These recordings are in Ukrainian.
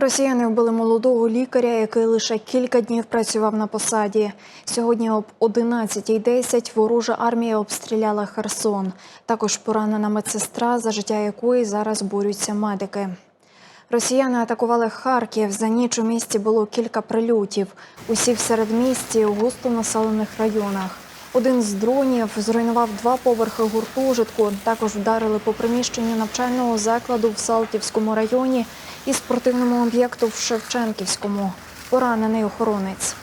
Росіяни вбили молодого лікаря, який лише кілька днів працював на посаді. Сьогодні об 11.10 ворожа армія обстріляла Херсон. Також поранена медсестра, за життя якої зараз борються медики. Росіяни атакували Харків. За ніч у місті було кілька прильотів. Усі в середмісті у густонаселених районах. Один з дронів зруйнував два поверхи гуртожитку. Також вдарили по приміщенню навчального закладу в Салтівському районі і спортивному об'єкту в Шевченківському. Поранений охоронець.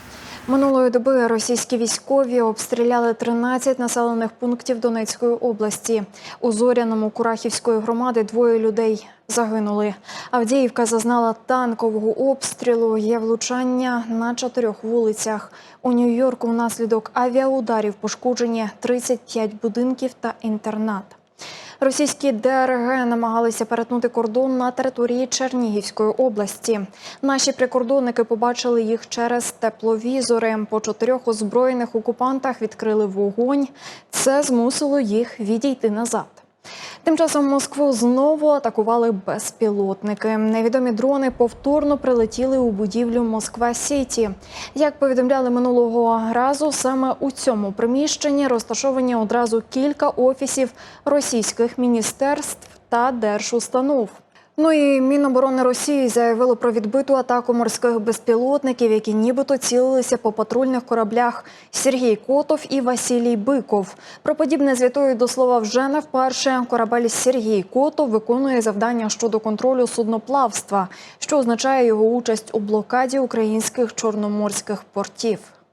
Минулої доби російські військові обстріляли 13 населених пунктів Донецької області. У Зоряному Курахівської громади двоє людей загинули. Авдіївка зазнала танкового обстрілу. Є влучання на чотирьох вулицях. У Нью-Йорку внаслідок авіаударів пошкоджені 35 будинків та інтернат. Російські ДРГ намагалися перетнути кордон на території Чернігівської області. Наші прикордонники побачили їх через тепловізори. По чотирьох озброєних окупантах відкрили вогонь. Це змусило їх відійти назад. Тим часом Москву знову атакували безпілотники. Невідомі дрони повторно прилетіли у будівлю Москва Сіті. Як повідомляли минулого разу, саме у цьому приміщенні розташовані одразу кілька офісів російських міністерств та держустанов. Ну і Міноборони Росії заявило про відбиту атаку морських безпілотників, які нібито цілилися по патрульних кораблях Сергій Котов і Василій Биков. Про подібне звітують до слова вже не вперше. Корабель Сергій Котов виконує завдання щодо контролю судноплавства, що означає його участь у блокаді українських чорноморських портів.